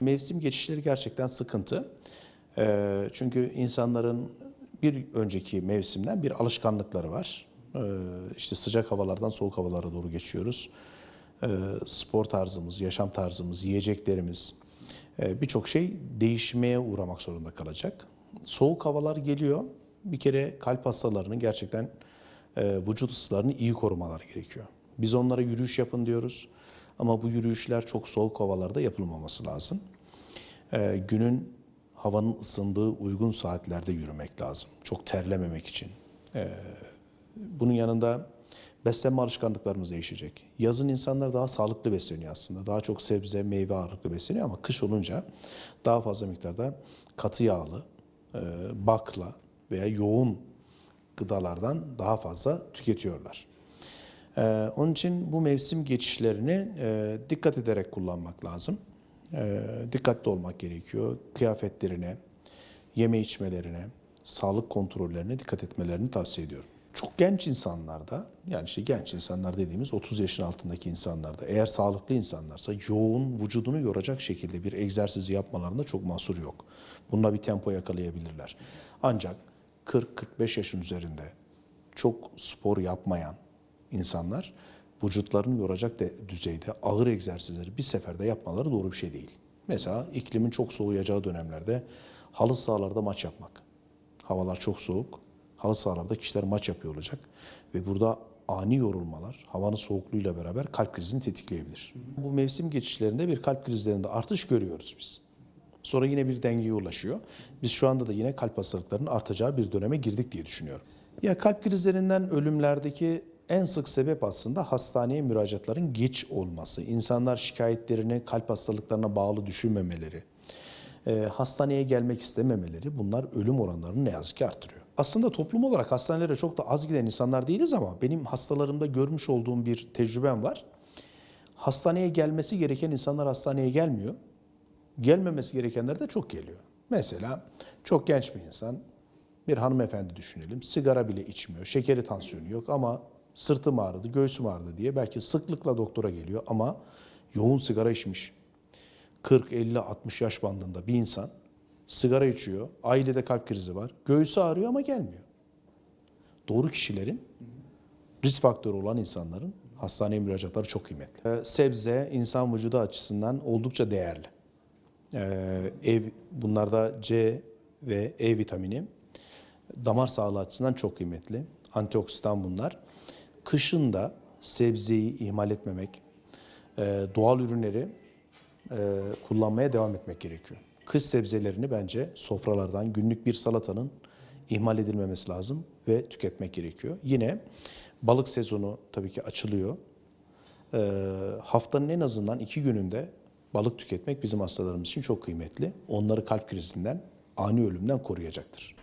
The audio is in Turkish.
Mevsim geçişleri gerçekten sıkıntı. Ee, çünkü insanların bir önceki mevsimden bir alışkanlıkları var. Ee, işte sıcak havalardan soğuk havalara doğru geçiyoruz. Ee, spor tarzımız, yaşam tarzımız, yiyeceklerimiz e, birçok şey değişmeye uğramak zorunda kalacak. Soğuk havalar geliyor. Bir kere kalp hastalarının gerçekten e, vücut ısılarını iyi korumaları gerekiyor. Biz onlara yürüyüş yapın diyoruz. Ama bu yürüyüşler çok soğuk havalarda yapılmaması lazım. Ee, günün havanın ısındığı uygun saatlerde yürümek lazım. Çok terlememek için. Ee, bunun yanında beslenme alışkanlıklarımız değişecek. Yazın insanlar daha sağlıklı besleniyor aslında. Daha çok sebze, meyve ağırlıklı besleniyor ama kış olunca daha fazla miktarda katı yağlı, e, bakla veya yoğun gıdalardan daha fazla tüketiyorlar. Ee, onun için bu mevsim geçişlerini e, dikkat ederek kullanmak lazım. Ee, dikkatli olmak gerekiyor. Kıyafetlerine, yeme içmelerine, sağlık kontrollerine dikkat etmelerini tavsiye ediyorum. Çok genç insanlarda, yani işte genç insanlar dediğimiz 30 yaşın altındaki insanlarda eğer sağlıklı insanlarsa yoğun vücudunu yoracak şekilde bir egzersizi yapmalarında çok mahsur yok. Bununla bir tempo yakalayabilirler. Ancak 40-45 yaşın üzerinde çok spor yapmayan, insanlar vücutlarını yoracak de, düzeyde ağır egzersizleri bir seferde yapmaları doğru bir şey değil. Mesela iklimin çok soğuyacağı dönemlerde halı sahalarda maç yapmak. Havalar çok soğuk. Halı sahalarda kişiler maç yapıyor olacak ve burada ani yorulmalar havanın soğukluğuyla beraber kalp krizini tetikleyebilir. Bu mevsim geçişlerinde bir kalp krizlerinde artış görüyoruz biz. Sonra yine bir dengeye ulaşıyor. Biz şu anda da yine kalp hastalıklarının artacağı bir döneme girdik diye düşünüyorum. Ya kalp krizlerinden ölümlerdeki en sık sebep aslında hastaneye müracaatların geç olması. İnsanlar şikayetlerini kalp hastalıklarına bağlı düşünmemeleri, e, hastaneye gelmek istememeleri bunlar ölüm oranlarını ne yazık ki artırıyor. Aslında toplum olarak hastanelere çok da az giden insanlar değiliz ama benim hastalarımda görmüş olduğum bir tecrübem var. Hastaneye gelmesi gereken insanlar hastaneye gelmiyor. Gelmemesi gerekenler de çok geliyor. Mesela çok genç bir insan, bir hanımefendi düşünelim. Sigara bile içmiyor, şekeri tansiyonu yok ama sırtım ağrıdı, göğsüm ağrıdı diye belki sıklıkla doktora geliyor ama yoğun sigara içmiş. 40, 50, 60 yaş bandında bir insan sigara içiyor, ailede kalp krizi var, göğsü ağrıyor ama gelmiyor. Doğru kişilerin, risk faktörü olan insanların hastaneye müracaatları çok kıymetli. Ee, Sebze insan vücudu açısından oldukça değerli. Ee, E, bunlarda C ve E vitamini damar sağlığı açısından çok kıymetli. Antioksidan bunlar. Kışın da sebzeyi ihmal etmemek, e, doğal ürünleri e, kullanmaya devam etmek gerekiyor. Kış sebzelerini bence sofralardan günlük bir salatanın ihmal edilmemesi lazım ve tüketmek gerekiyor. Yine balık sezonu tabii ki açılıyor. E, haftanın en azından iki gününde balık tüketmek bizim hastalarımız için çok kıymetli. Onları kalp krizinden, ani ölümden koruyacaktır.